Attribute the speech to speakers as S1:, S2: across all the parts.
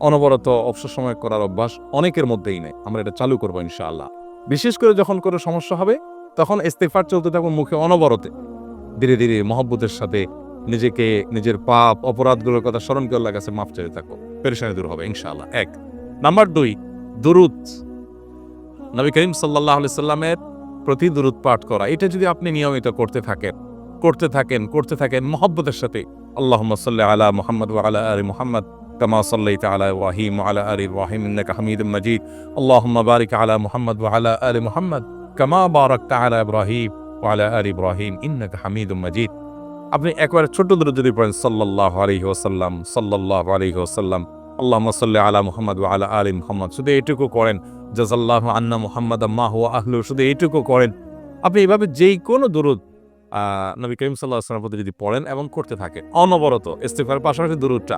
S1: অনবরত অবসর সময় করার অভ্যাস অনেকের মধ্যেই নেই। আমরা এটা চালু করব ইনশাআল্লাহ। বিশেষ করে যখন কোনো সমস্যা হবে, তখন ইস্তেফার চলতে থাকুন মুখে অনবরতে। ধীরে ধীরে মহব্বতের সাথে নিজেকে, নিজের পাপ, অপরাধগুলোর কথা স্মরণ করে আল্লাহর কাছে মাফ চাইতে থাকো। পেরেশানি দূর হবে ইনশাআল্লাহ। এক। নাম্বার দুই, দুরুদ। নবী করিম সাল্লাহ সাল্লামের প্রতি দুরুদ পাঠ করা। এটা যদি আপনি নিয়মিত করতে থাকেন করতে থাকেন করতে থাকেন মহব্বতের সাথে আল্লাহ সাল্লাহ আলা মোহাম্মদ আলা আলী মোহাম্মদ। كما صليت على ابراهيم وعلى ال ابراهيم انك حميد مجيد اللهم بارك على محمد وعلى ال محمد كما باركت على ابراهيم وعلى ال ابراهيم انك حميد مجيد আপনি একবার ছোট দূরে যদি পড়েন সাল্লাল্লাহু আলাইহি ওয়াসাল্লাম সাল্লাল্লাহু আলাইহি ওয়াসাল্লাম আল্লাহুম্মা সাল্লি আলা মুহাম্মদ ওয়া আলা আলি মুহাম্মদ শুধু এইটুকু করেন জাযাল্লাহু আন্না মুহাম্মাদ মা হুয়া আহলু শুধু এইটুকু করেন আপনি এইভাবে যেই কোনো দুরুদ আহ, নবী করিম সাল্লাহ আসলামের প্রতি যদি পড়েন এবং করতে থাকেন অনবরত ইস্তিগফারের পাশাপাশি দুরুদটা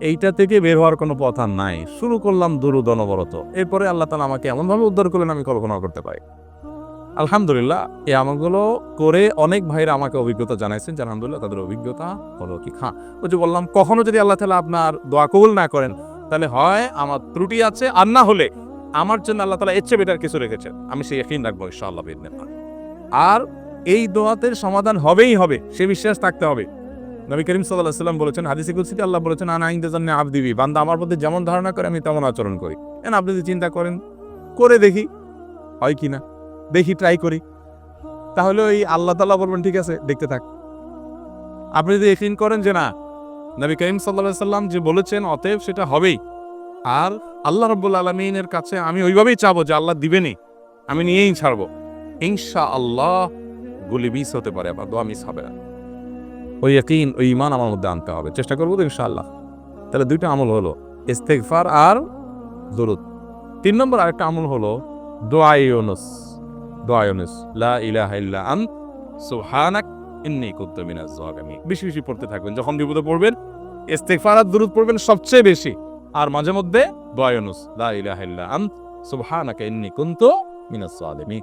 S1: এইটা থেকে বের হওয়ার কোনো পথ আর নাই। শুরু করলাম দুরুদ অনবরত এরপরে আল্লাহ তালা আমাকে এমনভাবে উদ্ধার করলেন, আমি কল্পনা করতে পারি। আলহামদুলিল্লাহ, এই আমলগুলো করে অনেক ভাইরা আমাকে অভিজ্ঞতা জানাইছেন যে আলহামদুলিল্লাহ তাদের অভিজ্ঞতা হলো কি হ্যাঁ ওই যে বললাম, কখনো যদি আল্লাহ তালা আপনার দোয়া কবুল না করেন, তাহলে হয় আমার ত্রুটি আছে আর না হলে আমার জন্য আল্লাহ তালা এর বেটার কিছু রেখেছেন। আমি সেই একই রাখব ইনশাআল্লাহ বিদিনিল্লাহ। আর এই দোয়াতের সমাধান হবেই হবে, সে বিশ্বাস থাকতে হবে। নবী করিম সাল্লাহ সাল্লাম বলেছেন, হাদিসে কুলসিতে আল্লাহ বলেছেন, আনা আইন জান্নে আবদিবি বান্দা আমার প্রতি যেমন ধারণা করে, আমি তেমন আচরণ করি। এন, আপনি যদি চিন্তা করেন, করে দেখি, হয় কি না? দেখি ট্রাই করি। তাহলে ওই আল্লাহ তাল্লাহ বলবেন, ঠিক আছে, দেখতে থাক। আপনি যদি একিন করেন যে, না, নবী করিম সাল্লাহ সাল্লাম যে বলেছেন, অতএব সেটা হবেই। আর আল্লাহ রব্বুল আলমিনের কাছে আমি ওইভাবেই চাবো যে, আল্লাহ দিবেনি আমি নিয়েই ছাড়বো। ইনশা আল্লাহ গুলি মিস হতে পারে, আবার দোয়া মিস হবে না। ওই একইন ওই ইমান আমার মধ্যে আনতে হবে। চেষ্টা করব তো ইনশাল্লাহ তাহলে দুইটা আমল হলো, ইস্তেগফার আর দরুদ। তিন নম্বর আরেকটা আমল হলো, দোয়া ইউনুস। দোয়া ইউনুস, লা ইলাহা ইল্লা আন সুবহানাক ইন্নী কুনতু মিনাজ জালিমিন বেশি বেশি পড়তে থাকবেন, যখন বিপদে পড়বেন, ইস্তেগফার আর দরুদ পড়বেন সবচেয়ে বেশি। আর মাঝে মধ্যে দোয়া ইউনুস, লা ইলাহা ইল্লা আন সুবহানাকা ইন্নী কুনতু মিনাজ জালিমিন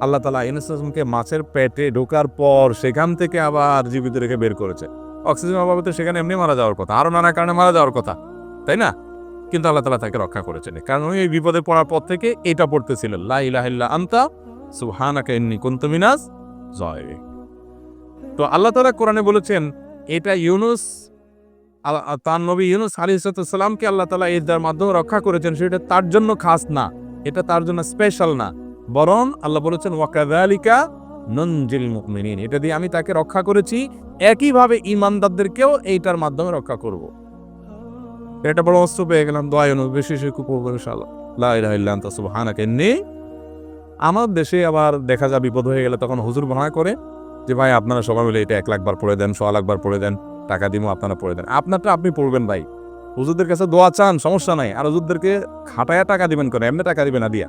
S1: আল্লাহ তালা ইউনুসকে মাছের পেটে ঢোকার পর সেখান থেকে আবার জীবিত রেখে বের করেছে। অক্সিজেন অভাবে তো সেখানে এমনি মারা যাওয়ার কথা আরও নানা কারণে মারা যাওয়ার কথা, তাই না? কিন্তু আল্লাহ তালা তাকে রক্ষা করেছেন। কারণ ওই বিপদে পড়ার পর থেকে এটা পড়তেছিল, লা ইলাহা ইল্লা আন্তা সুবহানাকা ইন্নী কুনতু মিনাজ জালিমিন তো আল্লাহ তালা কোরআনে বলেছেন, এটা ইউনুস আল- তার নবী ইউনুস আলাইহিসসালামকে আল্লাহ তালা এর মাধ্যমে রক্ষা করেছেন, সেটা তার জন্য খাস না, এটা তার জন্য স্পেশাল না। বরং আল্লাহ বলেছেন ওয়াকাদালিকা ননজিল মুমিনিন। এটা দিয়ে আমি তাকে রক্ষা করেছি, একইভাবে ইমানদারদেরকেও এইটার মাধ্যমে রক্ষা করব। এটা বড় অস্ত্র পেয়ে গেলাম দয়ানু বেশি ইন্নী। আমার দেশে আবার দেখা যায় বিপদ হয়ে গেলে তখন হুজুর বানা করে যে, ভাই, আপনারা সবাই মিলে এটা এক লাখ বার পড়ে দেন, সোয়া লাখ বার পড়ে দেন, টাকা দিমো, আপনারা পড়ে দেন। আপনারটা আপনি পড়বেন, ভাই। হুজুরদের কাছে দোয়া চান, সমস্যা নাই। আর হুজুরদেরকে খাটায়া টাকা দিবেন করে এমনি টাকা দিবেন না, দিয়া।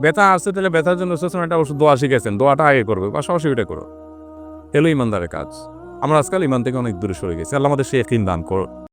S1: ব্যথা আসছে তাহলে ব্যথার জন্য রসুল একটা ওষুধ দোয়া শিখেছেন, দোয়াটা আগে করবে, বা সরাসরি করো। এলো ইমানদারের কাজ। আমরা আজকাল ইমান থেকে অনেক দূরে সরে গেছি। আল্লাহ আমাদের সে একদিন দান করো